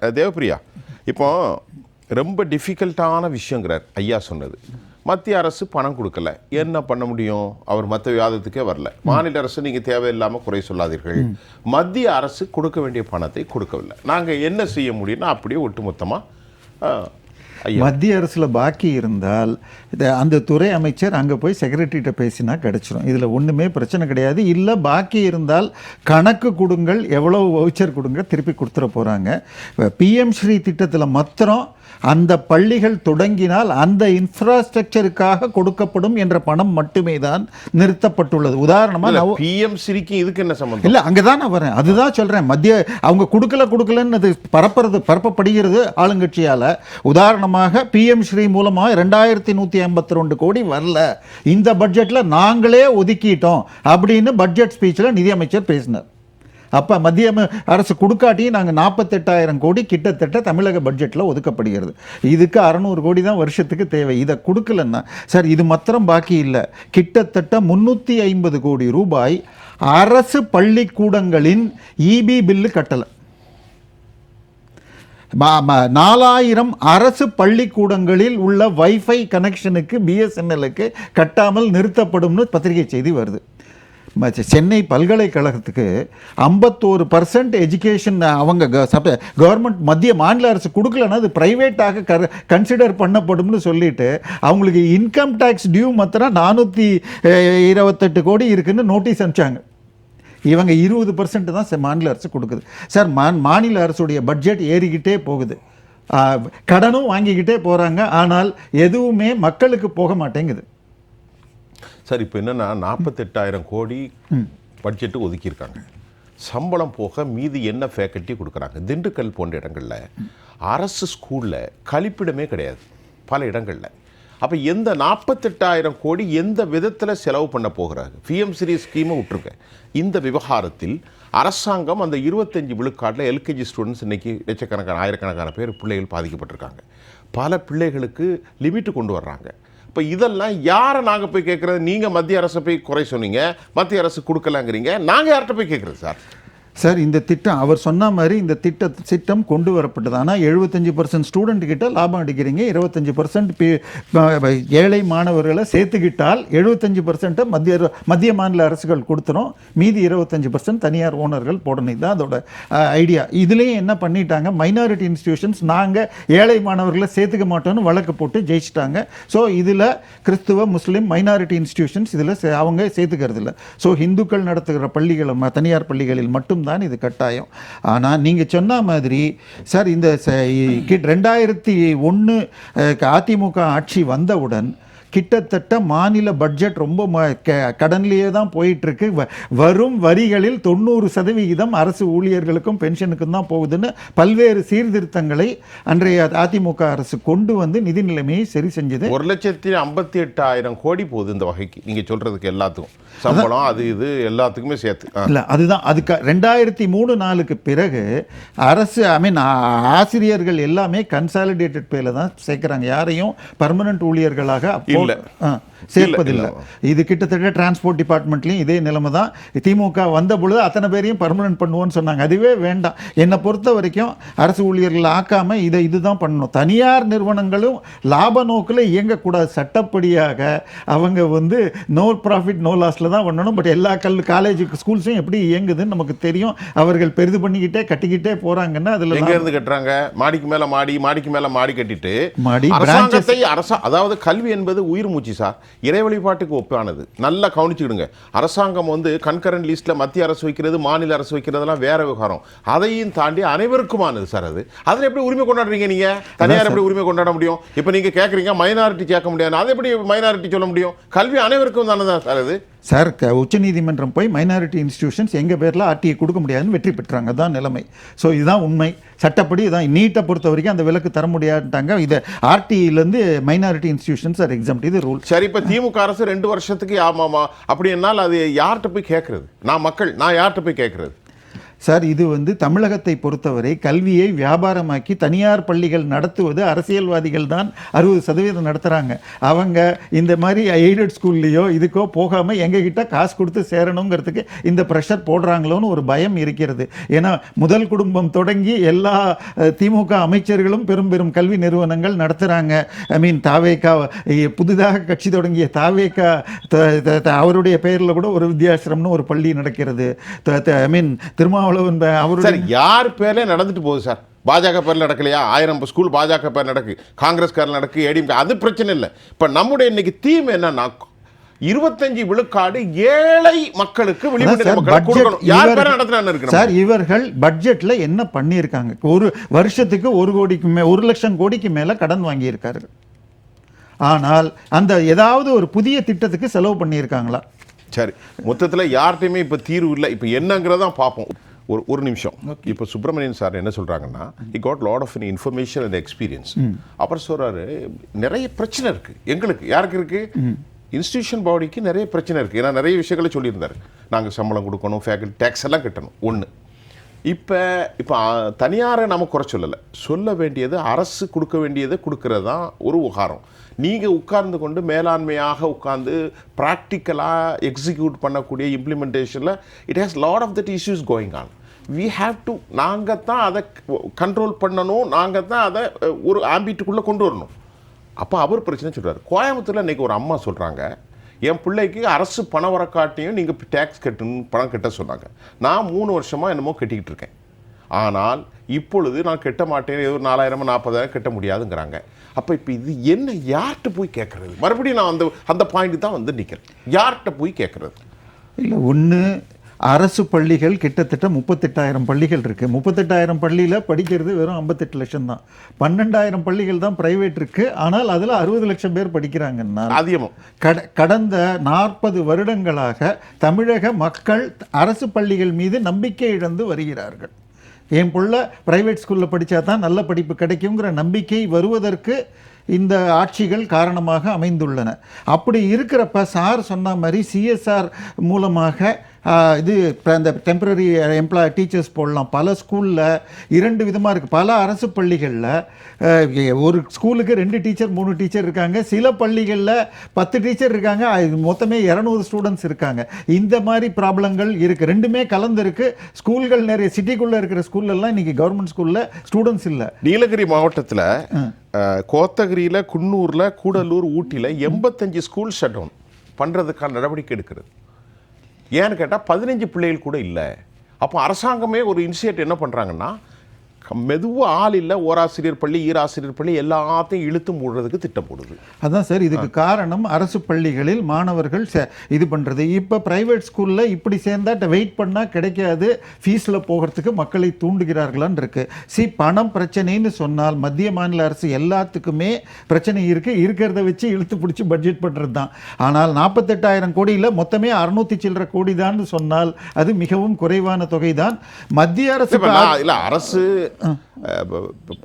தேவப்பிரியா. இப்போ ரொம்ப டிஃபிகல்ட்டான விஷயங்கிறார் ஐயா சொன்னது. மத்திய அரசு பணம் கொடுக்கல. என்ன பண்ண முடியும்? அவர் மற்ற விவாதத்துக்கே வரல. மாநில அரசு நீங்கள் தேவையில்லாமல் குறை சொல்லாதீர்கள். மத்திய அரசு கொடுக்க வேண்டிய பணத்தை கொடுக்கவில்லை. நாங்கள் என்ன செய்ய முடியும்னா அப்படியே ஒட்டுமொத்தமாக மத்திய அரசில் பாக்கி இருந்தால் இது அந்த துறை அமைச்சர் அங்கே போய் செக்ரட்டரிகிட்ட பேசினா கிடச்சிரும். இதில் ஒன்றுமே பிரச்சனை கிடையாது. இல்லை பாக்கி இருந்தால் கணக்கு கொடுங்கள் எவ்வளோ வவுச்சர் கொடுங்க திருப்பி கொடுத்துட போறாங்க. பிஎம் ஸ்ரீ திட்டத்தில் மாத்திரம் அந்த பள்ளிகள் தொடங்கினால் அந்த இன்ஃப்ராஸ்ட்ரக்சருக்காக கொடுக்கப்படும் என்ற பணம் மட்டுமே தான் நிறுத்தப்பட்டுள்ளது. உதாரணமா நான் பிஎம் சிரிக்கு இதுக்கு என்ன சம்பந்தம்? இல்ல அங்கதான் நான் வரேன். அதுதான் சொல்றேன். மத்திய அவங்க கொடுக்கல கொடுக்கலன்னு அது பரப்புறது பரப்பப்படுகிறது ஆளுங்கட்சியால. உதாரணமாக பிஎம் ஸ்ரீ மூலமா ரெண்டாயிரத்தி நூத்தி ஐம்பத்தி ரெண்டு கோடி வரல. இந்த பட்ஜெட்ல நாங்களே ஒதுக்கிட்டோம் அப்படின்னு பட்ஜெட் ஸ்பீச்ல நிதியமைச்சர் பேசினார். அப்போ மத்திய அரசு கொடுக்காட்டி நாங்கள் நாற்பத்தெட்டாயிரம் கோடி கிட்டத்தட்ட தமிழக பட்ஜெட்டில் ஒதுக்கப்படுகிறது. இதுக்கு அறநூறு கோடி தான் வருஷத்துக்கு தேவை. இதை கொடுக்கலன்னா சார் இது மாத்திரம் பாக்கி இல்லை. கிட்டத்தட்ட முந்நூற்றி ஐம்பது கோடி ரூபாய் அரசு பள்ளிக்கூடங்களின் இபி பில்லு கட்டலை. நாலாயிரம் அரசு பள்ளிக்கூடங்களில் உள்ள வைஃபை கனெக்ஷனுக்கு பிஎஸ்என்எல்லுக்கு கட்டாமல் நிறுத்தப்படும்னு பத்திரிகை செய்தி வருது. சென்னை பல்கலைக்கழகத்துக்கு ஐம்பத்தோரு பர்சன்ட் எஜுகேஷன் அவங்க கவர்மெண்ட் மத்திய மாநில அரசு கொடுக்கலன்னா அது ப்ரைவேட்டாக க கன்சிடர் பண்ணப்படும்னு சொல்லிட்டு அவங்களுக்கு இன்கம் டேக்ஸ் டியூ மாத்திரம் நானூற்றி இருபத்தெட்டு கோடி இருக்குன்னு நோட்டீஸ் அனுப்பிச்சாங்க. இவங்க இருபது பர்சன்ட் தான் மாநில அரசு கொடுக்குது. சார் மா- மாநில அரசுடைய பட்ஜெட் ஏறிக்கிட்டே போகுது. கடனும் வாங்கிக்கிட்டே போகிறாங்க ஆனால் எதுவுமே மக்களுக்கு போக மாட்டேங்குது. சார் இப்போ என்னன்னா நாற்பத்தெட்டாயிரம் கோடி பட்ஜெட்டு ஒதுக்கியிருக்காங்க. சம்பளம் போக மீதி என்ன ஃபேக்கல்ட்டி கொடுக்குறாங்க? திண்டுக்கல் போன்ற இடங்கள்ல அரசு ஸ்கூலில் கழிப்பிடமே கிடையாது பல இடங்கள்ல. அப்போ எந்த நாற்பத்தெட்டாயிரம் கோடி எந்த விதத்தில் செலவு பண்ண போகிறாங்க? பிஎம் சிரி ஸ்கீமை விட்டுருங்க. இந்த விவகாரத்தில் அரசாங்கம் அந்த இருபத்தஞ்சு விழுக்காட்டில் எல்கேஜி ஸ்டூடெண்ட்ஸ் இன்னைக்கு லட்சக்கணக்கான ஆயிரக்கணக்கான பேர் பிள்ளைகள் பாதிக்கப்பட்டிருக்காங்க. பல பிள்ளைகளுக்கு லிமிட்டு கொண்டு வர்றாங்க. இப்போ இதெல்லாம் யாரை நாங்கள் போய் கேட்குறது நீங்கள் மத்திய அரசை போய் குறை சொன்னீங்க. மத்திய அரசு கொடுக்கலாங்கிறீங்க. நாங்கள் யார்கிட்ட போய் கேட்குறது சார்? சார் இந்த திட்டம் அவர் சொன்ன மாதிரி இந்த திட்ட திட்டம் கொண்டு வரப்பட்டது. ஆனால் எழுபத்தஞ்சி பர்சன்ட் ஸ்டூடெண்ட் கிட்ட லாபம் அடிக்கிறீங்க. இருபத்தஞ்சி பர்சன்ட் ஏழை மாணவர்களை சேர்த்துக்கிட்டால் எழுபத்தஞ்சி பர்சன்ட்டை மத்திய மத்திய மாநில அரசுகள் கொடுத்துரும். மீதி இருபத்தஞ்சி பர்சன்ட் தனியார் ஓனர்கள் போடணும். இதுதான் அதோட ஐடியா இதுலேயும் என்ன பண்ணிட்டாங்க? மைனாரிட்டி இன்ஸ்டியூஷன்ஸ் நாங்கள் ஏழை மாணவர்களை சேர்த்துக்க மாட்டோம்னு வழக்கு போட்டு ஜெயிச்சிட்டாங்க. ஸோ இதில் கிறிஸ்துவ முஸ்லீம் மைனாரிட்டி இன்ஸ்டியூஷன்ஸ் இதில் அவங்க சேர்த்துக்கிறது இல்லை ஸோ இந்துக்கள் நடத்துகிற பள்ளிகள் ம- தனியார் பள்ளிகளில் மட்டும்தான் இது கட்டாயம். ஆனால் நீங்கள் சொன்ன மாதிரி சார் இந்த ரெண்டாயிரத்தி ஒன்று அதிமுக ஆட்சி வந்தவுடன் கிட்டத்தட்ட மாநில பட்ஜெட் ரொம்ப கடன்லேயே தான் போயிட்டு இருக்கு வ- வரும் வரிகளில் தொண்ணூறு சதவிகிதம் அரசு ஊழியர்களுக்கும் பென்ஷனுக்கும் தான் போகுதுன்னு பல்வேறு சீர்திருத்தங்களை அன்றைய அதிமுக அரசு கொண்டு வந்து நிதி நிலைமையை சரி செஞ்சது. ஒரு லட்சத்தி ஐம்பத்தி எட்டாயிரம் கோடி போகுது இந்த வகைக்கு. நீங்கள் சொல்கிறதுக்கு எல்லாத்துக்கும். சம்பளம் அது இது எல்லாத்துக்குமே சேர்த்து. இல்லை அதுதான். அதுக்கு ரெண்டாயிரத்தி மூணு நாலுக்கு பிறகு அரசு ஐ மீன் ஆசிரியர்கள் எல்லாமே கன்சாலிடேட்டட் பேல தான் சேர்க்குறாங்க. யாரையும் பர்மனன்ட் ஊழியர்களாக இல்ல. சேர்ப்பதில்லை. இது கிட்டத்தட்ட டிரான்ஸ்போர்ட் டிபார்ட்மெண்ட்லையும் இதே நிலைமை தான். திமுக வந்த பொழுது அத்தனை பேரையும் பர்மனன்ட் பண்ணுவோன்னு சொன்னாங்க. அதுவே வேண்டாம். என்னை பொறுத்த வரைக்கும் அரசு ஊழியர்கள் ஆக்காம இதை இதுதான் பண்ணணும். தனியார் நிறுவனங்களும் லாப நோக்கில் இயங்கக்கூடாது. சட்டப்படியாக அவங்க வந்து நோ ப்ராஃபிட் நோ லாஸில் தான் பண்ணணும். பட் எல்லா கல் காலேஜ் ஸ்கூல்ஸும் எப்படி இயங்குதுன்னு நமக்கு தெரியும். அவர்கள் பெரிது பண்ணிக்கிட்டே கட்டிக்கிட்டே போகிறாங்கன்னா அதில் எங்க இருந்து கட்டுறாங்க? மாடிக்கு மேல மாடி மாடிக்கு மேல மாடி கட்டிட்டு மாடி, அரசாங்கத்தை அரசா அதாவது கல்வி என்பது உயிர் மூச்சு சார். இறை வழிபாட்டுக்கு ஒப்பானது. நல்லா கவனிச்சுக்கிடுங்க. அரசாங்கம் வந்து கன்கரண்ட் லிஸ்ட்ல மத்திய அரசு வைக்கிறது மாநில அரசு வைக்கிறதெல்லாம் வேற விவகாரம். அதையும் தாண்டி அனைவருக்குமானது சார் அது. அதில் எப்படி உரிமை கொண்டாடுறீங்க நீங்க? தனியார் எப்படி உரிமை கொண்டாட முடியும்? இப்போ நீங்க கேட்குறீங்க மைனாரிட்டி கேட்க முடியாது. அதை எப்படி மைனாரிட்டி சொல்ல முடியும்? கல்வி அனைவருக்கும் தானே தான் சார் அது? சார் க- உச்சநீதிமன்றம் போய் மைனாரிட்டி இன்ஸ்டியூஷன்ஸ் எங்கள் பேரில் ஆர்டிஐ கொடுக்க முடியாதுன்னு வெற்றி பெற்றாங்க. தான் நிலைமை. ஸோ இதுதான் உண்மை. சட்டப்படி இதான். நீட்டை பொறுத்த வரைக்கும் அந்த விலக்கு தர முடியாட்டாங்க. இதை ஆர்டிஐலேருந்து மைனாரிட்டி இன்ஸ்டியூஷன்ஸ் ஆர் எக்ஸாம் இது ரூல் சரி இப்போ திமுக அரசு ரெண்டு வருஷத்துக்கு ஆமாமா அப்படி என்னால் அது யார்கிட்ட போய் கேட்குறது? நான் மக்கள் நான் யார்கிட்ட போய் கேட்குறது? சார் இது வந்து தமிழகத்தை பொறுத்தவரை கல்வியை வியாபாரமாக்கி தனியார் பள்ளிகள் நடத்துவது அரசியல்வாதிகள் தான் அறுபது சதவீதம் நடத்துகிறாங்க அவங்க இந்த மாதிரி எய்டட் ஸ்கூல்லையோ இதுக்கோ போகாமல் எங்ககிட்ட காசு கொடுத்து சேரணுங்கிறதுக்கு இந்த ப்ரெஷர் போடுறாங்களோன்னு ஒரு பயம் இருக்கிறது. ஏன்னா முதல் குடும்பம் தொடங்கி எல்லா திமுக அமைச்சர்களும் பெரும் பெரும் கல்வி நிறுவனங்கள் நடத்துகிறாங்க ஐ மீன் தாவேக்கா புதிதாக கட்சி தொடங்கிய தாவேக்கா த- த- அவருடைய பெயரில் கூட ஒரு வித்யாசிரம்னு ஒரு பள்ளி நடக்கிறது. ஐ மீன் திருமாவளவன் ப- அவருடைய சார் யார் பேர்ல நடந்துட்டு போகுது சார்? பாஜக பேர்ல நடக்கலையா? ஆயிரம் ஸ்கூல் பாஜக பேர் நடக்கு. காங்கிரஸ் பேர்ல நடக்கு ஏடிஎம் அது பிரச்சனை இல்லை. இப்போ நம்முடைய இன்னைக்கு தீம் என்னன்னா இருபத்தஞ்சு விழுக்காடு ஏழை மக்களுக்கு இருக்கு சார் இவர்கள் பட்ஜெட்ல என்ன பண்ணியிருக்காங்க? ஒரு வருஷத்துக்கு ஒரு கோடிக்கு மே ஒரு லட்சம் கோடிக்கு மேல கடன் வாங்கியிருக்காரு. ஆனால் அந்த ஏதாவது ஒரு புதிய திட்டத்துக்கு செலவு பண்ணியிருக்காங்களா? சரி. மொத்தத்தில் யார்கிட்டையுமே இப்போ தீர்வு இல்லை. இப்போ என்னங்கிறதான் பார்ப்போம் ஒரு ஒரு நிமிஷம். இப்போ சுப்பிரமணியன் சார் என்ன சொல்கிறாங்கன்னா I got lot of information and experience அப்புறம் சொல்கிறாரு நிறைய பிரச்சனை இருக்குது எங்களுக்கு யாருக்கு இருக்குது இன்ஸ்டிடியூஷன் பாடிக்கு நிறைய பிரச்சனை இருக்குது ஏன்னா நிறைய விஷயங்களை சொல்லியிருந்தாரு. நாங்கள் சம்பளம் கொடுக்கணும் ஃபேக்கல்டி டேக்ஸ் எல்லாம் கட்டணும். ஒன்று இப்போ இப்போ தனியாரை நம்ம குறை சொல்லலை. சொல்ல வேண்டியது அரசு கொடுக்க வேண்டியதை கொடுக்கறது தான் ஒரு உகாரம். நீங்கள் உட்கார்ந்து கொண்டு மேலாண்மையாக உட்கார்ந்து ப்ராக்டிக்கலாக எக்ஸிக்யூட் பண்ணக்கூடிய இம்ப்ளிமெண்டேஷனில் it has lot of that issues going on we have to நாங்கள் தான் அதை கண்ட்ரோல் பண்ணணும் நாங்கள் தான் அதை ஒரு ஆம்பிட்டுக்குள்ளே கொண்டு வரணும். அப்போ அவர் பிரச்சனை சொல்கிறார் கோயம்புத்தூரில் இன்றைக்கி ஒரு அம்மா சொல்கிறாங்க என் பிள்ளைக்கு அரசு பணம் வரக்காட்டியும் நீங்கள் டேக்ஸ் கட்டணும் பணம் கட்ட சொன்னாங்க. நான் மூணு வருஷமாக என்னமோ கட்டிக்கிட்டு இருக்கேன். ஆனால் இப்பொழுது நான் கட்ட மாட்டேன் ஏதோ நாலாயிரமோ நாற்பதாயிரம் கட்ட முடியாதுங்கிறாங்க. அப்போ இப்போ இது என்ன யார்கிட்ட போய் கேட்குறது மறுபடியும் நான் அந்த அந்த பாயிண்ட் தான் வந்து நிற்கிறேன் யார்கிட்ட போய் கேட்குறது இல்லை ஒன்று அரசு பள்ளிகள் கிட்டத்தட்ட முப்பத்தெட்டாயிரம் பள்ளிகள் இருக்கு. முப்பத்தெட்டாயிரம் பள்ளியில் படிக்கிறது வெறும் ஐம்பத்தெட்டு லட்சம் தான். பன்னெண்டாயிரம் பள்ளிகள் தான் பிரைவேட் இருக்கு. ஆனால் அதில் அறுபது லட்சம் பேர் படிக்கிறாங்கன்னா அதிகமும். கட கடந்த நாற்பது வருடங்களாக தமிழக மக்கள் அரசு பள்ளிகள் மீது நம்பிக்கை இழந்து வருகிறார்கள். என் புள்ள பிரைவேட் ஸ்கூலில் படித்தா தான் நல்ல படிப்பு கிடைக்குங்கிற நம்பிக்கை வருவதற்கு இந்த ஆட்சிகள் காரணமாக அமைந்துள்ளன. அப்படி இருக்கிறப்ப சார் சொன்ன மாதிரி சிஎஸ்ஆர் மூலமாக இது இப்ப இந்த டெம்பரரி எம்ப்ளாய் டீச்சர்ஸ் போடலாம். பல ஸ்கூலில் இரண்டு விதமாக இருக்குது பல அரசு பள்ளிகளில் ஒரு ஸ்கூலுக்கு ரெண்டு டீச்சர் மூணு டீச்சர் இருக்காங்க. சில பள்ளிகளில் பத்து டீச்சர் இருக்காங்க. மொத்தமே இரநூறு ஸ்டூடெண்ட்ஸ் இருக்காங்க. இந்த மாதிரி ப்ராப்ளங்கள் இருக்குது ரெண்டுமே கலந்துருக்கு. ஸ்கூல்கள் நிறைய சிட்டிக்குள்ளே இருக்கிற ஸ்கூல்லலாம் இன்றைக்கி கவர்மெண்ட் ஸ்கூலில் ஸ்டூடெண்ட்ஸ் இல்லை. நீலகிரி மாவட்டத்தில் கோத்தகிரியில் குன்னூரில் கூடலூர் ஊட்டியில் எண்பத்தஞ்சு ஸ்கூல் ஷட் டவுன் பண்ணுறதுக்கான நடவடிக்கை எடுக்கிறது. ஏன்னு கேட்டால் பதினஞ்சு பிள்ளைகள் கூட இல்லை. அப்போ அரசாங்கமே ஒரு இனிஷியேட் என்ன பண்ணுறாங்கன்னா மெதுவாக ஆள் இல்லை ஓராசிரியர் பள்ளி ஈராசிரியர் பள்ளி எல்லாத்தையும் இழுத்து மூடுறதுக்கு திட்டம் போடுது. அதான் சார் இதுக்கு காரணம் அரசு பள்ளிகளில் மாணவர்கள் சே- இது பண்ணுறது இப்போ பிரைவேட் ஸ்கூலில் இப்படி சேர்ந்தா வெயிட் பண்ணால் கிடைக்காது. ஃபீஸில் போகிறதுக்கு மக்களை தூண்டுகிறார்களான்னு இருக்கு. சி பணம் பிரச்சனைன்னு சொன்னால் மத்திய மாநில அரசு எல்லாத்துக்குமே பிரச்சனை இருக்குது இருக்கிறத வச்சு இழுத்து பிடிச்சி பட்ஜெட் பண்ணுறது தான் ஆனால் நாற்பத்தெட்டாயிரம் கோடியில் மொத்தமே அறுநூத்தி சில்லற கோடி தான் சொன்னால் அது மிகவும் குறைவான தொகை தான் மத்திய அரசு இல்ல அரசு 嗯，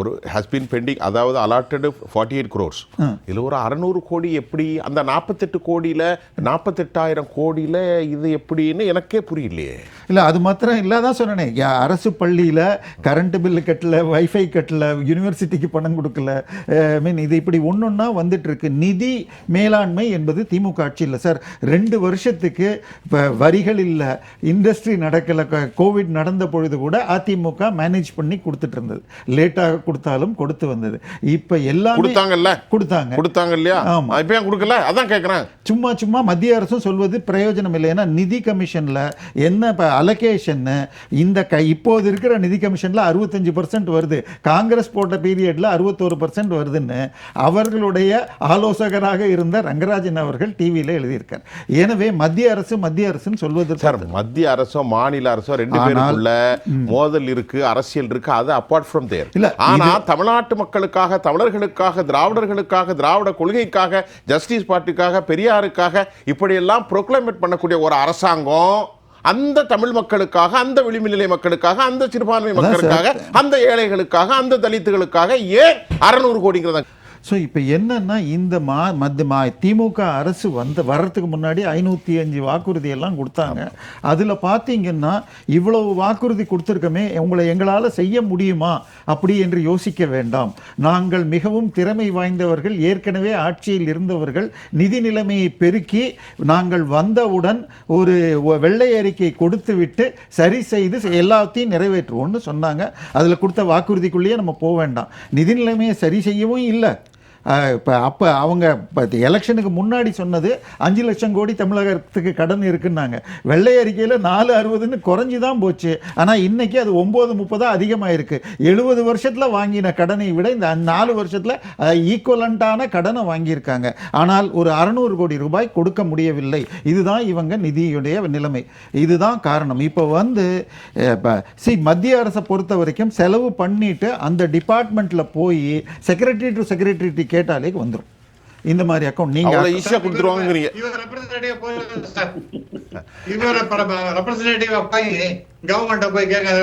ஒரு ஹஸ் பீன் பெண்டிங் அதாவது அலாட்டடு ஃபார்ட்டி எயிட் க்ரோர்ஸ் இதில் ஒரு அறநூறு கோடி எப்படி அந்த நாற்பத்தெட்டு கோடியில் நாற்பத்தெட்டாயிரம் கோடியில் இது எப்படின்னு எனக்கே புரியலையே. இல்லை அது மாத்திரம் இல்லை தான் சொன்னேனே. அரசு பள்ளியில் கரண்ட் பில்லு கட்டல வைஃபை கட்டல யூனிவர்சிட்டிக்கு பணம் கொடுக்கல. ஐ மீன் இது இப்படி ஒன்றொன்னா வந்துட்டு இருக்கு நிதி மேலாண்மை என்பது திமுக ஆட்சி இல்லை சார் ரெண்டு வருஷத்துக்கு இப்போ வரிகள் இல்லை. இண்டஸ்ட்ரி நடக்கலை கோவிட் நடந்த பொழுது கூட அதிமுக மேனேஜ் பண்ணி கொடுத்துட்டு இருந்தது. லேட்டாக கொடுத்தாலும் கொடுத்து வந்தது. இப்போ எல்லாமே கொடுத்தாங்கல்ல? கொடுத்தாங்க. கொடுத்தாங்க இல்லையா ஆமா. இப்போ கொடுக்கல? அதான் கேட்குறேன் சும்மா சும்மா மத்திய அரசும் சொல்வது பிரயோஜனம் இல்லை. ஏன்னா நிதி கமிஷனில் என்ன இப்போ அலகேஷன்னு இந்த க இப்போது இருக்கிற நிதி கமிஷனில் அறுபத்தஞ்சு பர்சன்ட் வருது. காங்கிரஸ் போட்ட பீரியடில் அறுபத்தோரு பர்சன்ட் வருதுன்னு அவர்களுடைய ஆலோசகராக இருந்த ரங்கராஜன் அவர்கள் டிவியில் எழுதியிருக்கார். எனவே மத்திய அரசு மத்திய அரசுன்னு சொல்வது சார் மத்திய அரசோ மாநில அரசோ ரெண்டு பேருக்குள்ள மோதல் இருக்கு அரசியல் இருக்கு. அது அப்பார்ட் ஃப்ரம் தேர் இல்ல, ஆனா தமிழ்நாட்டு மக்களுக்காக தமிழர்களுக்காக திராவிடர்களுக்காக திராவிட கொள்கைக்காக ஜஸ்டிஸ் பார்ட்டிக்காக பெரியாருக்காக இப்படியெல்லாம் ப்ரொக்ளைமேட் பண்ணக்கூடிய ஒரு அரசாங்கம் அந்த தமிழ் மக்களுக்காக அந்த விளிம்புநிலை மக்களுக்காக அந்த சிறுபான்மை. மக்களுக்காக அந்த ஏழைகளுக்காக அந்த தலித்துகளுக்காக ஏன் அறநூறு கோடிங்கிறத ஸோ இப்போ என்னன்னா இந்த மா மத்திய மா திமுக அரசு வந்து வர்றதுக்கு முன்னாடி ஐநூற்றி அஞ்சு வாக்குறுதி எல்லாம் கொடுத்தாங்க. அதில் பார்த்தீங்கன்னா இவ்வளவு வாக்குறுதி கொடுத்துருக்கமே உங்களை எங்களால் செய்ய முடியுமா? அப்படி என்று யோசிக்க வேண்டாம். நாங்கள் மிகவும் திறமை வாய்ந்தவர்கள் ஏற்கனவே ஆட்சியில் இருந்தவர்கள் நிதி நிலைமையை பெருக்கி நாங்கள் வந்தவுடன் ஒரு வெள்ளை அறிக்கை கொடுத்துவிட்டு சரி செய்து எல்லாத்தையும் நிறைவேற்றுவோம்னு சொன்னாங்க. அதில் கொடுத்த வாக்குறுதிக்குள்ளேயே நம்ம போக வேண்டாம். நிதி நிலைமையை சரி செய்யவும் இல்லை. இப்போ அப்போ அவங்க இப்போ எலெக்ஷனுக்கு முன்னாடி சொன்னது அஞ்சு லட்சம் கோடி தமிழகத்துக்கு கடன் இருக்குன்னாங்க. வெள்ளை அறிக்கையில் நாலு அறுபதுன்னு குறைஞ்சி தான் போச்சு. ஆனால் இன்றைக்கி அது ஒம்பது முப்பதாக அதிகமாக இருக்குது எழுபது வருஷத்தில் வாங்கின கடனை விட இந்த நாலு வருஷத்தில் ஈக்குவலண்ட்டான கடனை வாங்கியிருக்காங்க. ஆனால் ஒரு அறநூறு கோடி ரூபாய் கொடுக்க முடியவில்லை. இதுதான் இவங்க நிதியுடைய நிலைமை. இதுதான் காரணம். இப்போ வந்து சி மத்திய அரசை பொறுத்த வரைக்கும் செலவு பண்ணிட்டு அந்த டிபார்ட்மெண்ட்டில் போய் செக்ரட்டரி டு செக்ரட்டரி கேட்டாலே வந்துடும் இந்த மாதிரி அக்கௌண்ட் அவ்வளோ நீங்கள் ஈஸியாக கொடுத்துருவாங்கிறீங்க இவர் ரெப்ரசன்டேட்டிவ் போய் சார் இவர் ரெப்ரசன்டேட்டிவ் போய் கவர்மெண்ட்ட போய் கேட்க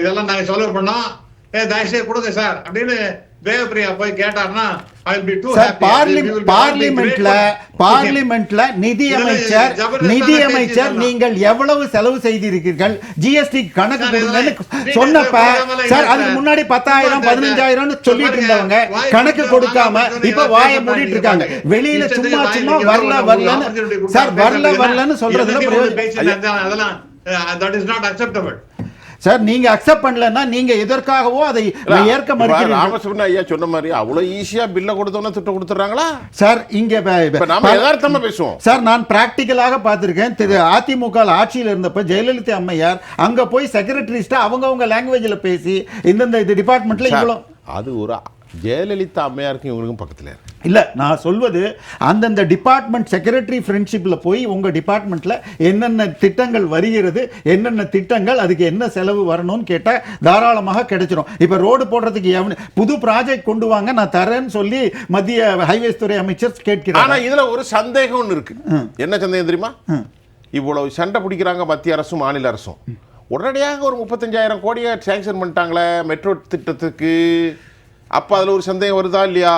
இதெல்லாம் நாங்க செலவு பண்ணோம் ஏ தயவுசெய்து கொடுங்க சார் அப்படின்னு தேவப்பிரியா போய் கேட்டாருன்னா I will be to sir barley பார்லிமெண்ட்ல பார்லிமெண்ட்ல நிதி அமைச்சர் நிதி அமைச்சர் நீங்கள் எவ்வளவு செலவு செய்திருக்கிறீர்கள்? ஜிஎஸ்டி கணக்கு கொடுங்கன்னு சொன்னப்ப சார் அதுக்கு முன்னாடி பத்தாயிரம் பதினஞ்சாயிரம்னு சொல்லிட்டு இருந்தவங்க கணக்கு கொடுக்காம இப்ப வாயை மூடிட்டு. இருக்காங்க. வெளியில சும்மா சும்மா வரல வரலன்னு சார் வரல வரலன்னு சொல்றதுல அதெல்லாம் that is not acceptable sir நீங்க அக்செப்ட் பண்ணலன்னா நீங்க எதற்காகவோ அதை ஏற்க இப்ப மறுக்கிறீர்கள் ராமசுப்ரமணிய ஐயா சொன்ன மாதிரி அவ்வளோ ஈஸியா பில்லை கொடுத்தோன்னே திட்டம் கொடுத்துட்றாங்களா? சார் இங்க நாம யதார்த்தமா பேசுவோம். சார் நான் பிராக்டிக்கலாக பார்த்திருக்கேன். திரு அதிமுக ஆட்சியில் இருந்தப்ப ஜெயலலிதா அம்மையார் அங்க போய் செக்ரட்டரிஸ்ட்டா அவங்கவங்க லாங்குவேஜ்ல பேசி இந்தந்த இது டிபார்ட்மெண்ட்ல இவ்வளோ அது ஒரு ஜெயலலிதா அம்மையாருக்கும் இவங்களுக்கும் பக்கத்துல இருக்கு. இல்ல நான் சொல்வது அந்தந்த டிபார்ட்மெண்ட் செக்ரட்டரி ஃப்ரெண்ட்ஷிப்ல போய் உங்க டிபார்ட்மெண்ட்ல என்னென்ன திட்டங்கள் வருகிறது என்னென்ன திட்டங்கள் அதுக்கு என்ன செலவு வரணும்னு கேட்டா தாராளமாக கிடைச்சிரும். இப்ப ரோடு போடுறதுக்கு எவனு புது ப்ராஜெக்ட் கொண்டு வாங்க நான் தரேன்னு சொல்லி மத்திய ஹைவேஸ் துறை அமைச்சர் ஆனா கேட்கிறார் இதுல ஒரு சந்தேகம் ஒண்ணு இருக்கு. என்ன சந்தேகம் தெரியுமா? இவ்வளவு சண்டை பிடிக்கிறாங்க மத்திய அரசும் மாநில அரசும். உடனடியாக ஒரு முப்பத்தஞ்சாயிரம் கோடியை சேங்ஷன் பண்ணிட்டாங்களே மெட்ரோ திட்டத்துக்கு. அப்ப அதுல ஒரு சந்தேகம் வருதா இல்லையா?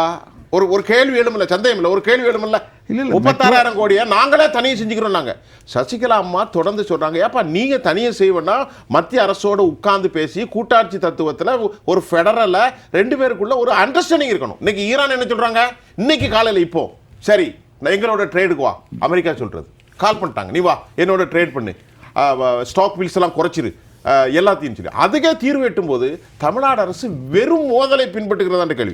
ஒரு ஒரு கேள்வி எழுமல சந்தேகம் இல்ல ஒரு கேள்வி எழுமல்ல. இல்ல, முப்பத்தாறாயிரம் கோடியை நாங்களே தனியாக செஞ்சுக்கிறோம் நாங்க. சசிகலா அம்மா தொடர்ந்து சொல்றாங்க ஏப்பா நீங்க தனியாக செய்வேன்னா மத்திய அரசோட உட்கார்ந்து பேசி கூட்டாட்சி தத்துவத்துல ஒரு ஃபெடரல்ல ரெண்டு பேருக்குள்ள ஒரு அண்டர்ஸ்டாண்டிங் இருக்கணும். இன்னைக்கு ஈரான் என்ன சொல்றாங்க? இன்னைக்கு காலையில இப்போ. சரி எங்களோட ட்ரேடுக்கு வா. அமெரிக்கா சொல்றது. கால் பண்ணிட்டாங்க. நீ வா என்னோட ட்ரேட் பண்ணு. ஸ்டாக் பில்ஸ் எல்லாம் குறைச்சிரு. எல்லாத்தையும் சொல்லி. அதுக்கே தீர்வு எட்டும் போது தமிழ்நாடு அரசு வெறும் மோதலை பின்பற்றுகிறதா கேள்வி.